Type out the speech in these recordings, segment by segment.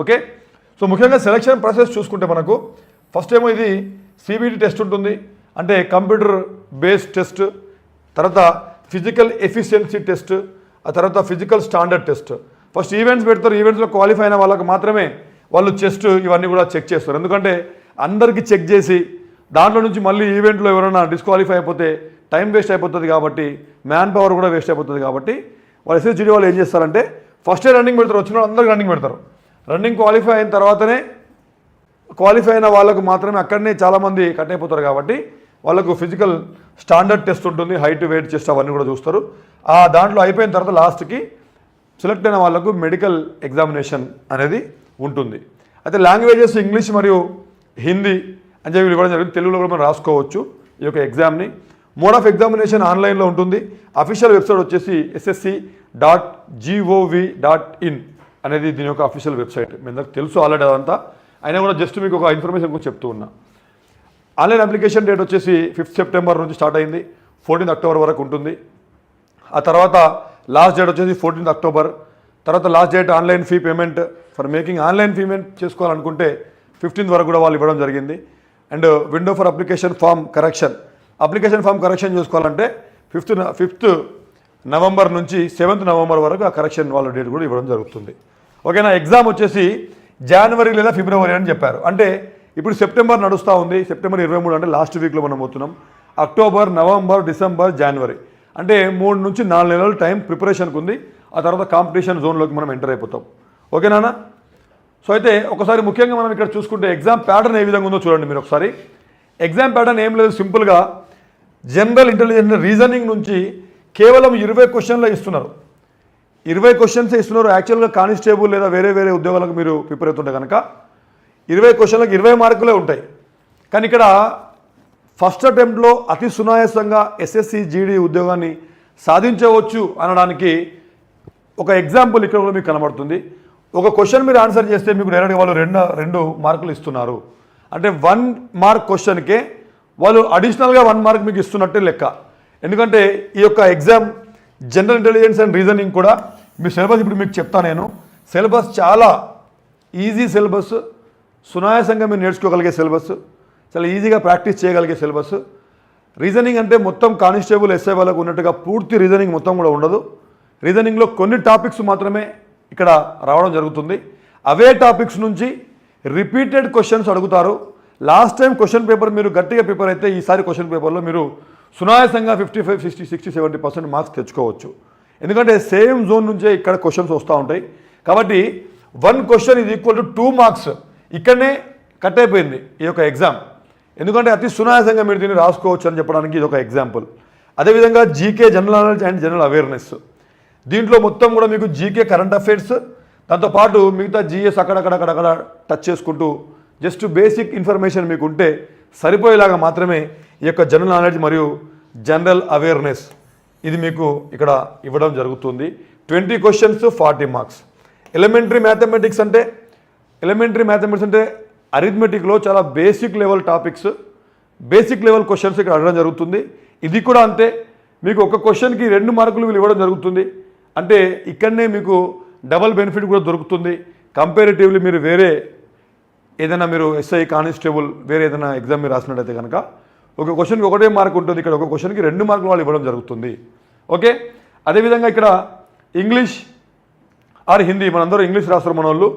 Okay? So ముఖ్యంగా selection process చూసుకుంటే మనకు ఫస్ట్ ఏమో ఇది సిబిటి టెస్ట్ ఉంటుంది. అంటే కంప్యూటర్ బేస్డ్ టెస్ట్ తర్వాత ఫిజికల్ ఎఫిషియన్సీ టెస్ట్ ఆ తర్వాత physical standard test first events పెడతారు ఈవెంట్స్లో క్వాలిఫై అయిన వాళ్ళకు మాత్రమే వాళ్ళు చెస్ట్ ఇవన్నీ కూడా చెక్ చేస్తారు. ఎందుకంటే అందరికీ చెక్ చేసి దాంట్లో నుంచి మళ్ళీ ఈవెంట్లో ఎవరైనా డిస్క్వాలిఫై అయిపోతే టైం వేస్ట్ అయిపోతుంది కాబట్టి మ్యాన్ పవర్ కూడా వేస్ట్ అయిపోతుంది కాబట్టి వాళ్ళు ఎస్ఎస్జిడి వాళ్ళు ఏం చేస్తారంటే ఫస్ట్ రన్నింగ్ పెడతారు వచ్చిన వాళ్ళు అందరికి రన్నింగ్ పెడతారు. రన్నింగ్ క్వాలిఫై అయిన తర్వాతనే క్వాలిఫై అయిన వాళ్ళకు మాత్రమే అక్కడనే చాలామంది కట్ అయిపోతారు కాబట్టి వాళ్ళకు ఫిజికల్ స్టాండర్డ్ టెస్ట్ ఉంటుంది హైట్ వెయిట్ చెస్ట్ అవన్నీ కూడా చూస్తారు. ఆ దాంట్లో అయిపోయిన తర్వాత లాస్ట్కి సెలెక్ట్ అయిన వాళ్ళకు మెడికల్ ఎగ్జామినేషన్ అనేది ఉంటుంది. అయితే లాంగ్వేజెస్ ఇంగ్లీష్ మరియు హిందీ అని చెప్పి ఇవ్వడం జరిగింది. తెలుగులో కూడా మనం రాసుకోవచ్చు ఈ యొక్క ఎగ్జామ్ని. మోడ్ ఆఫ్ ఎగ్జామినేషన్ ఆన్లైన్లో ఉంటుంది. అఫీషియల్ వెబ్సైట్ వచ్చేసి SSC dot gov dot in. అనేది దీని యొక్క అఫీషియల్ వెబ్సైట్ మీ అందరికి తెలుసు ఆల్రెడీ అదంతా. అయినా కూడా జస్ట్ మీకు ఒక ఇన్ఫర్మేషన్ కూడా చెప్తూ ఉన్నా. ఆన్లైన్ అప్లికేషన్ డేట్ వచ్చేసి ఫిఫ్త్ సెప్టెంబర్ నుంచి స్టార్ట్ అయింది. ఫోర్టీన్త్ అక్టోబర్ వరకు ఉంటుంది. ఆ తర్వాత లాస్ట్ డేట్ వచ్చేసి ఫోర్టీన్త్ అక్టోబర్ తర్వాత last date online fee payment for making online payment చేసుకోవాలనుకుంటే ఫిఫ్టీన్త్ వరకు కూడా వాళ్ళు ఇవ్వడం జరిగింది. And window for application form correction application form correction చేసుకోవాలంటే ఫిఫ్త్ ఫిఫ్త్ నవంబర్ నుంచి సెవెంత్ నవంబర్ వరకు ఆ కరెక్షన్ వాళ్ళ డేట్ కూడా ఇవ్వడం జరుగుతుంది. ఓకేనా? ఎగ్జామ్ వచ్చేసి జనవరి లేదా ఫిబ్రవరి అని చెప్పారు. అంటే ఇప్పుడు సెప్టెంబర్ నడుస్తూ ఉంది. సెప్టెంబర్ ఇరవై మూడు అంటే లాస్ట్ వీక్లో మనం పోతున్నాం. అక్టోబర్ నవంబర్ డిసెంబర్ జనవరి. అంటే మూడు నుంచి నాలుగు నెలల టైం ప్రిపరేషన్కి ఉంది. ఆ తర్వాత కాంపిటీషన్ జోన్లోకి మనం ఎంటర్ అయిపోతాం. ఓకేనా సో అయితే ఒకసారి ముఖ్యంగా మనం ఇక్కడ చూసుకుంటే ఎగ్జామ్ ప్యాటర్న్ ఏ విధంగా ఉందో చూడండి మీరు ఒకసారి. ఎగ్జామ్ ప్యాటర్న్ ఏం లేదు సింపుల్గా జనరల్ ఇంటెలిజెన్స్ రీజనింగ్ నుంచి కేవలం ఇరవై క్వశ్చన్లు ఇస్తున్నారు. ఇరవై క్వశ్చన్స్ ఇస్తున్నారు. యాక్చువల్గా కానిస్టేబుల్ లేదా వేరే వేరే ఉద్యోగాలకు మీరు ప్రిపేర్ అవుతుంటే కనుక ఇరవై క్వశ్చన్లకు ఇరవై మార్కులే ఉంటాయి. కానీ ఇక్కడ ఫస్ట్ అటెంప్ట్లో అతి సునాయాసంగా ఎస్ఎస్సి జీడీ ఉద్యోగాన్ని సాధించవచ్చు అనడానికి ఒక ఎగ్జాంపుల్ ఇక్కడ కూడా మీకు కనబడుతుంది. ఒక క్వశ్చన్ మీరు ఆన్సర్ చేస్తే మీకు డైరెక్ట్గా వాళ్ళు రెండు రెండు మార్కులు ఇస్తున్నారు. అంటే వన్ మార్క్ క్వశ్చన్కే వాళ్ళు అడిషనల్గా వన్ మార్క్ మీకు ఇస్తున్నట్టే లెక్క. ఎందుకంటే ఈ యొక్క exam general intelligence and reasoning కూడా మీ సిలబస్ ఇప్పుడు మీకు చెప్తా నేను. సిలబస్ చాలా ఈజీ సిలబస్. సునాయాసంగా మీరు నేర్చుకోగలిగే సిలబస్. చాలా ఈజీగా ప్రాక్టీస్ చేయగలిగే సిలబస్. రీజనింగ్ అంటే మొత్తం కానిస్టేబుల్ ఎస్ఐ వాళ్ళకు ఉన్నట్టుగా పూర్తి రీజనింగ్ మొత్తం కూడా ఉండదు. రీజనింగ్లో కొన్ని టాపిక్స్ మాత్రమే ఇక్కడ రావడం జరుగుతుంది. అవే టాపిక్స్ నుంచి రిపీటెడ్ క్వశ్చన్స్ అడుగుతారు. లాస్ట్ టైం క్వశ్చన్ పేపర్ మీరు గట్టిగా పేపర్ అయితే ఈసారి క్వశ్చన్ పేపర్లో మీరు సునాయాసంగా fifty five sixty sixty seventy percent marks తెచ్చుకోవచ్చు. ఎందుకంటే సేమ్ జోన్ నుంచే ఇక్కడ క్వశ్చన్స్ వస్తూ ఉంటాయి. కాబట్టి వన్ క్వశ్చన్ ఇది ఈక్వల్ టు టూ మార్క్స్ ఇక్కడనే కట్ అయిపోయింది ఈ యొక్క ఎగ్జామ్ ఎందుకంటే అతి సునాయాసంగా మీరు దీన్ని రాసుకోవచ్చు అని చెప్పడానికి ఇది ఒక ఎగ్జాంపుల్ అదేవిధంగా GK general knowledge and general awareness దీంట్లో మొత్తం కూడా మీకు జీకే కరెంట్ అఫైర్స్ దాంతోపాటు మిగతా జీఎస్ అక్కడక్కడక్కడక్కడ టచ్ చేసుకుంటూ జస్ట్ బేసిక్ ఇన్ఫర్మేషన్ మీకు ఉంటే సరిపోయేలాగా మాత్రమే ఈ యొక్క జనరల్ నాలెడ్జ్ మరియు జనరల్ అవేర్నెస్ ఇది మీకు ఇక్కడ ఇవ్వడం జరుగుతుంది. Twenty questions forty marks elementary mathematics అంటే ఎలిమెంటరీ మ్యాథమెటిక్స్ అంటే అరిథమెటిక్లో చాలా basic level topics basic level questions ఇక్కడ అడగడం జరుగుతుంది. ఇది కూడా అంతే. మీకు ఒక క్వశ్చన్కి రెండు మార్కులు వీళ్ళు ఇవ్వడం జరుగుతుంది. అంటే ఇక్కడనే మీకు డబల్ బెనిఫిట్ కూడా దొరుకుతుంది. కంపారిటివ్లీ మీరు వేరే ఏదైనా మీరు ఎస్ఐ కానిస్టేబుల్ వేరే ఏదైనా ఎగ్జామ్ మీరు రాసినట్టయితే కనుక ఒక క్వశ్చన్కి ఒకటే మార్క్ ఉంటుంది. ఇక్కడ ఒక క్వశ్చన్కి రెండు మార్కులు వాళ్ళు ఇవ్వడం జరుగుతుంది. ఓకే అదేవిధంగా ఇక్కడ ఇంగ్లీష్ ఆర్ హిందీ మనందరూ ఇంగ్లీష్ రాస్తారు మన వాళ్ళు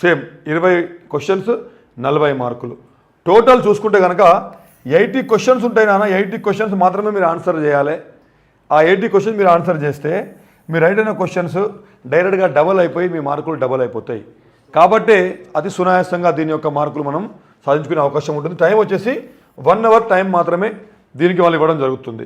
సేమ్ ఇరవై క్వశ్చన్స్ నలభై మార్కులు టోటల్ చూసుకుంటే కనుక ఎయిటీ క్వశ్చన్స్ ఉంటాయి నాన్న. ఎయిటీ క్వశ్చన్స్ మాత్రమే మీరు ఆన్సర్ చేయాలి. ఆ ఎయిటీ క్వశ్చన్స్ మీరు ఆన్సర్ చేస్తే మీరు రైట్ అయిన క్వశ్చన్స్ డైరెక్ట్గా డబల్ అయిపోయి మీ మార్కులు డబల్ అయిపోతాయి. కాబట్టి అతి సునాయాసంగా దీని యొక్క మార్కులు మనం సాధించుకునే అవకాశం ఉంటుంది. టైం వచ్చేసి వన్ అవర్ టైం మాత్రమే దీనికి వాళ్ళు ఇవ్వడం జరుగుతుంది.